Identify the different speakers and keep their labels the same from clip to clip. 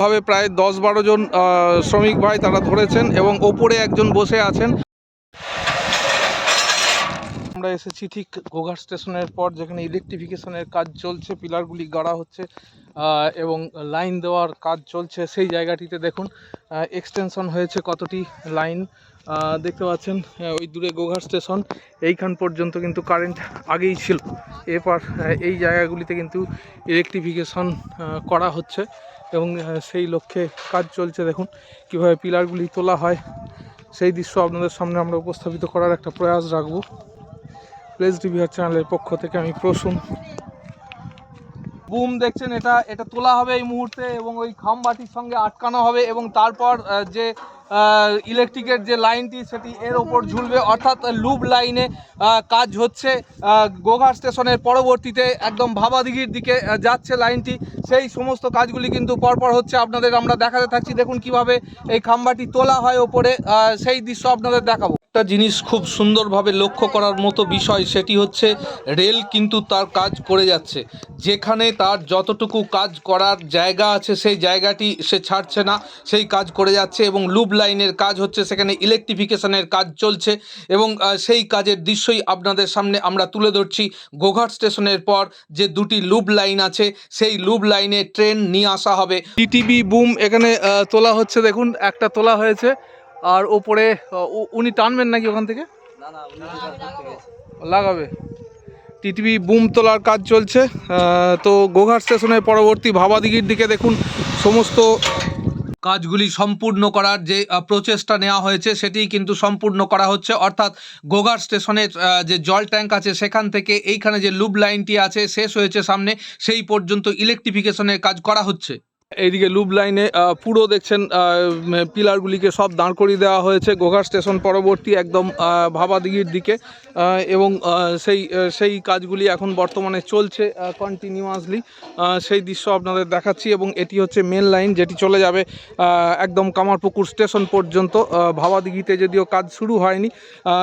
Speaker 1: ভাবে প্রায় দশ বারো জন শ্রমিক ভাই তারা ধরেছেন এবং ওপরে একজন বসে আছেন। আমরা এসেছি ঠিক গোঘাট স্টেশনের পর, যেখানে ইলেকট্রিফিকেশনের কাজ চলছে, পিলারগুলি গাড়া হচ্ছে এবং লাইন দেওয়ার কাজ চলছে। সেই জায়গাটিতে দেখুন এক্সটেনশন হয়েছে কতটি লাইন দেখতে পাচ্ছেন ওই দূরে গোঘাট স্টেশন। এইখান পর্যন্ত কিন্তু কারেন্ট আগেই ছিল। এরপর এই জায়গাগুলিতে কিন্তু ইলেকট্রিফিকেশন করা হচ্ছে এবং সেই লক্ষ্যে কাজ চলছে। দেখুন, কীভাবে পিলারগুলি তোলা হয়। সেই দৃশ্য আপনাদের সামনে আমরা উপস্থাপিত করার একটা প্রয়াস রাখব। প্লেস রিভিউর চ্যানেলের পক্ষ থেকে আমি প্রসুন। বুম দেখছেন, এটা এটা তোলা হবে এই মুহূর্তে এবং ওই খামবাটির সঙ্গে আটকানো হবে এবং তারপর যে ইলেকট্রিকের যে লাইনটি সেটি এর ওপর ঝুলবে। অর্থাৎ লুপ লাইনে কাজ হচ্ছে গোঘাট স্টেশনের পরবর্তীতে একদম ভাবাদিঘির দিকে যাচ্ছে লাইনটি সেই সমস্ত কাজগুলি কিন্তু পরপর হচ্ছে আপনাদের আমরা দেখাতে থাকছি। দেখুন কীভাবে এই খাম্বাটি তোলা হয় ওপরে সেই দৃশ্য আপনাদের দেখাবো। একটা জিনিস খুব সুন্দরভাবে লক্ষ্য করার মতো বিষয়, সেটি হচ্ছে রেল কিন্তু তার কাজ করে যাচ্ছে। যেখানে তার যতটুকু কাজ করার জায়গা আছে, সেই জায়গাটি সে ছাড়ছে না, সেই কাজ করে যাচ্ছে এবং লুপ লাইনের কাজ হচ্ছে, সেখানে ইলেকট্রিফিকেশনের কাজ চলছে এবং সেই কাজের দৃশ্যই আপনাদের সামনে আমরা তুলে ধরছি। গোঘাট স্টেশনের পর যে দুটি লুপ লাইন আছে, সেই লুপ লাইনে ট্রেন নিয়ে আসা হবে। টিটিবি বুম এখানে তোলা হচ্ছে, দেখুন, একটা তোলা হয়েছে। আর ওপরে উনি টানবেন নাকি ওখান থেকে? লাগাবে। টিটিভি বুম তোলার কাজ চলছে। তো গোঘাট স্টেশনের পরবর্তী ভাবাদিঘির দিকে দেখুন, সমস্ত কাজগুলি সম্পূর্ণ করার যে প্রচেষ্টা নেওয়া হয়েছে সেটি কিন্তু সম্পূর্ণ করা হচ্ছে। অর্থাৎ গোগার স্টেশনের যে জল ট্যাঙ্ক আছে সেখান থেকে এইখানে যে লুপ লাইনটি আছে, শেষ হয়েছে সামনে, সেই পর্যন্ত ইলেকট্রিফিকেশনের কাজ করা হচ্ছে। এইদিকে লুপ লাইনে পুরো দেখছেন পিলারগুলিকে সব দাঁড় করিয়ে দেওয়া হয়েছে গোঘাট স্টেশন পরবর্তী একদম ভাবাদিঘির দিকে এবং সেই সেই কাজগুলি এখন বর্তমানে চলছে কন্টিনিউয়াসলি সেই দৃশ্য আপনাদের দেখাচ্ছি এবং এটি হচ্ছে মেন লাইন যেটি চলে যাবে একদম কামারপুকুর স্টেশন পর্যন্ত ভাবাদিঘিতে যদিও কাজ শুরু হয়নি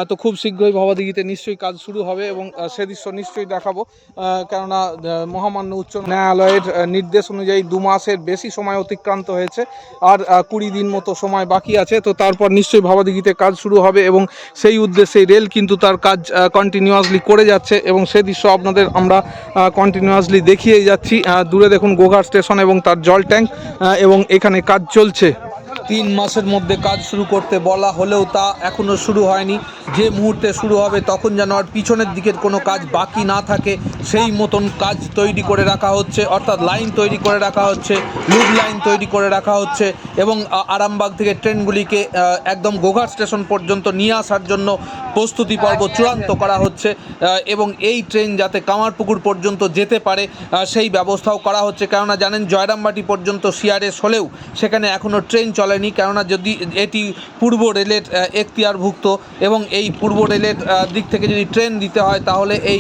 Speaker 1: তো খুব শীঘ্রই ভাবাদিঘিতে নিশ্চয়ই কাজ শুরু হবে এবং সে দৃশ্য নিশ্চয়ই দেখাবো কেননা মহামান্য উচ্চ ন্যায়ালয়ের নির্দেশ অনুযায়ী দু মাসের বেশি সময় অতিক্রান্ত হয়েছে। আর কুড়ি দিন মতো সময় বাকি আছে, তো তারপর নিশ্চয়ই ভাবাদিঘিতে কাজ শুরু হবে এবং সেই উদ্দেশ্যে রেল কিন্তু তার কাজ কন্টিনিউয়াসলি করে যাচ্ছে এবং সে দৃশ্য আপনাদের আমরা কন্টিনিউয়াসলি দেখিয়ে যাচ্ছি। দূরে দেখুন গোঘাট স্টেশন এবং তার জল ট্যাঙ্ক এবং এখানে কাজ চলছে। তিন মাসের মধ্যে কাজ শুরু করতে বলা হলেও তা এখনও শুরু হয়নি। যে মুহূর্তে শুরু হবে তখন যেন আর পিছনের দিকের কোনো কাজ বাকি না থাকে, সেই মতন কাজ তৈরি করে রাখা হচ্ছে। অর্থাৎ লাইন তৈরি করে রাখা হচ্ছে, লুপ লাইন তৈরি করে রাখা হচ্ছে এবং আরামবাগ থেকে ট্রেনগুলিকে একদম গোঘাট স্টেশন পর্যন্ত নিয়ে আসার জন্য প্রস্তুতি পর্ব চূড়ান্ত করা হচ্ছে এবং এই ট্রেন যাতে কামারপুকুর পর্যন্ত যেতে পারে সেই ব্যবস্থাও করা হচ্ছে। কেননা জানেন, জয়রামবাটি পর্যন্ত সিআরএস হলেও সেখানে এখনও ট্রেন চলেনি কেননা যদি এটি পূর্ব রেলের এখতিয়ারভুক্ত এবং এই পূর্ব রেলের দিক থেকে যদি ট্রেন দিতে হয় তাহলে এই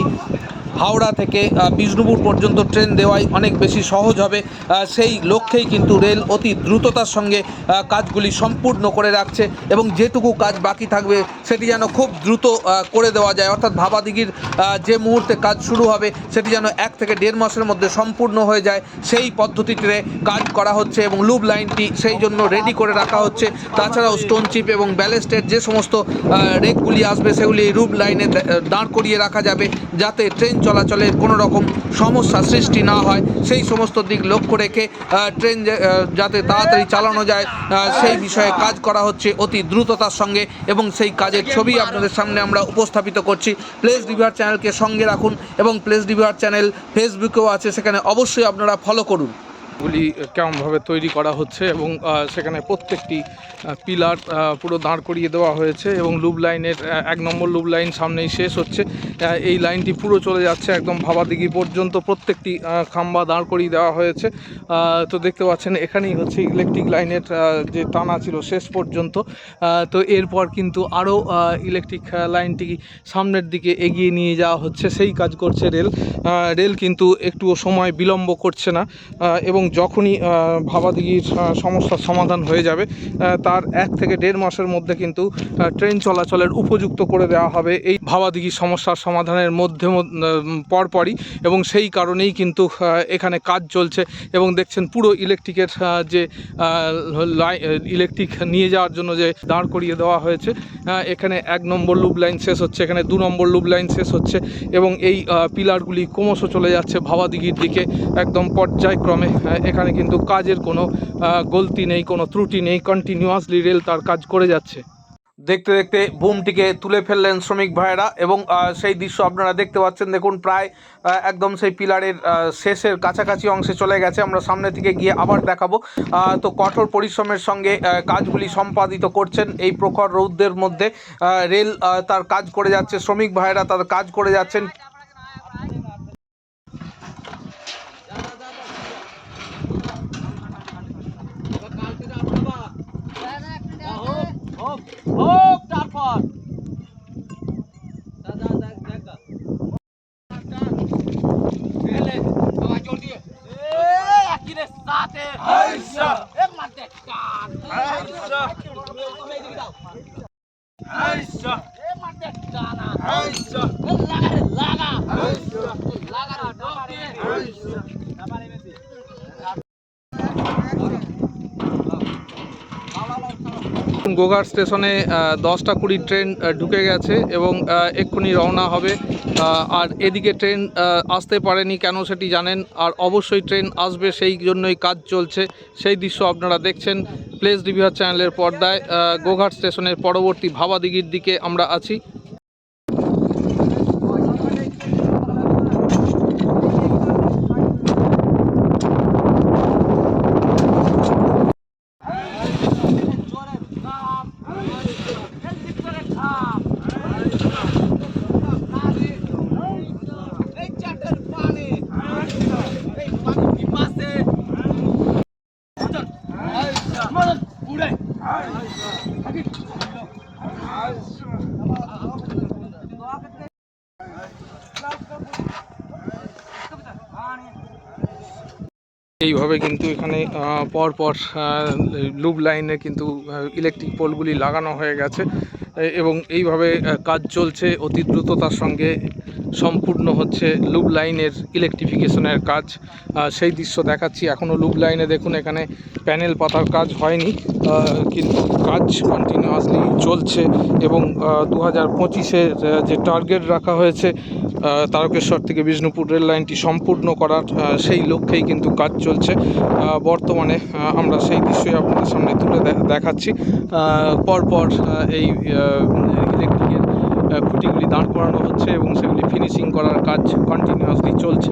Speaker 1: হাওড়া থেকে বিষ্ণুপুর পর্যন্ত ট্রেন দেওয়াই অনেক বেশি সহজ হবে। সেই লক্ষ্যেই কিন্তু রেল অতি দ্রুততার সঙ্গে কাজগুলি সম্পূর্ণ করে রাখছে এবং যেটুকু কাজ বাকি থাকবে সেটি যেন খুব দ্রুত করে দেওয়া যায়। অর্থাৎ ভাবাদিঘির যে মুহূর্তে কাজ শুরু হবে সেটি যেন এক থেকে দেড় মাসের মধ্যে সম্পূর্ণ হয়ে যায়। সেই পদ্ধতিতে কাজ করা হচ্ছে এবং লুপ লাইনটি সেই জন্য রেডি করে রাখা হচ্ছে। তাছাড়াও স্টোন চিপ এবং ব্যালেস্টের যে সমস্ত রেকগুলি আসবে সেগুলি রুপ লাইনে দাঁড় করিয়ে রাখা যাবে যাতে ট্রেন চলাচলের কোনো রকম সমস্যা সৃষ্টি না হয়। সেই সমস্ত দিক লক্ষ্য রেখে ট্রেন যাতে তাড়াতাড়ি চালানো যায় সেই বিষয়ে কাজ করা হচ্ছে অতি দ্রুততার সঙ্গে এবং সেই কাজের ছবি আপনাদের সামনে আমরা উপস্থাপিত করছি। প্লেস রিভিউয়ার চ্যানেলকে সঙ্গে রাখুন এবং প্লেস রিভিউয়ার চ্যানেল ফেসবুকেও আছে, সেখানে অবশ্যই আপনারা ফলো করুন। গুলি কেমনভাবে তৈরি করা হচ্ছে এবং সেখানে প্রত্যেকটি পিলার পুরো দাঁড় করিয়ে দেওয়া হয়েছে এবং লুব লাইনের এক নম্বর লুব লাইন সামনেই শেষ হচ্ছে। এই লাইনটি পুরো চলে যাচ্ছে একদম ভাবাদিঘি পর্যন্ত। প্রত্যেকটি খাম্বা দাঁড় করিয়ে দেওয়া হয়েছে। তো দেখতে পাচ্ছেন, এখানেই হচ্ছে ইলেকট্রিক লাইনের যে টানা ছিল শেষ পর্যন্ত। তো এরপর কিন্তু আরও ইলেকট্রিক লাইনটি সামনের দিকে এগিয়ে নিয়ে যাওয়া হচ্ছে। সেই কাজ করছে রেল। রেল কিন্তু একটুও সময় বিলম্ব করছে না। এবং যখনই আহ, ভাবাদিঘির সমস্যার সমাধান হয়ে যাবে তার এক থেকে দেড় মাসের মধ্যে কিন্তু ট্রেন চলাচলের উপযুক্ত করে দেওয়া হবে এই ভাবাদিঘির সমস্যার সমাধানের মধ্যে পরপরই এবং সেই কারণেই কিন্তু এখানে কাজ চলছে এবং দেখছেন পুরো ইলেকট্রিকের যে ইলেকট্রিক নিয়ে যাওয়ার জন্য যে দাঁড় করিয়ে দেওয়া হয়েছে এখানে এক নম্বর লুপ লাইন শেষ হচ্ছে এখানে দু নম্বর লুপ লাইন শেষ হচ্ছে এবং এই পিলারগুলি ক্রমশ চলে যাচ্ছে ভাবাদিঘির দিকে একদম পর্যায়ক্রমে এখানে কিন্তু কাজের কোনো গলতি নেই, কোনো ত্রুটি নেই কন্টিনিউয়াসলি রেল তার কাজ করে যাচ্ছে। দেখতে দেখতে বুমটিকে তুলে ফেললেন শ্রমিক ভাইয়েরা এবং সেই দৃশ্য আপনারা দেখতে পাচ্ছেন। দেখুন, প্রায় একদম সেই পিলারের শেষের কাছাকাছি অংশে চলে গেছে। আমরা সামনে থেকে গিয়ে আবার দেখাবো। তো কঠোর পরিশ্রমের সঙ্গে কাজগুলি সম্পাদিত করছেন এই প্রখর রৌদ্রের মধ্যে। রেল তার কাজ করে যাচ্ছে। শ্রমিক ভাইয়েরা তার কাজ করে যাচ্ছেন। গোঘাট স্টেশনে দশটা কুড়ি ট্রেন ঢুকে গেছে এবং এক্ষুনি রওনা হবে। আর এদিকে ট্রেন আসতে পারেনি কেন সেটি জানেন, আর অবশ্যই ট্রেন আসবে সেই জন্যই কাজ চলছে। সেই দৃশ্য আপনারা দেখছেন প্লেস ডিভিয়ার চ্যানেলের পর্দায়। গোঘাট স্টেশনের পরবর্তী ভাবাদিঘির দিকে আমরা আছি। 아이고. এইভাবে কিন্তু এখানে আহ, পর পর লুপ লাইনে কিন্তু ইলেকট্রিক পোলগুলি লাগানো হয়ে গেছে। এবং এইভাবে কাজ চলছে অতি দ্রুততার সঙ্গে সম্পূর্ণ হচ্ছে লুপ লাইনের ইলেকট্রিফিকেশনের কাজ। সেই দৃশ্য দেখাচ্ছি। এখনও লুপ লাইনে দেখুন এখানে প্যানেল পাতার কাজ হয়নি। কিন্তু কাজ কন্টিনিউয়াসলি চলছে এবং দু হাজার পঁচিশের যে টার্গেট রাখা হয়েছে তারকেশ্বর থেকে বিষ্ণুপুর রেল লাইনটি সম্পূর্ণ করার সেই লক্ষ্যেই কিন্তু কাজ চলছে। বর্তমানে আমরা সেই দৃশ্যই আপনাদের সামনে তুলে দেখাচ্ছি। পরপর এই ইলেকট্রিকের খুঁটিগুলি দাঁড় করানো হচ্ছে এবং সেগুলি ফিনিশিং করার কাজ কন্টিনিউয়াসলি চলছে।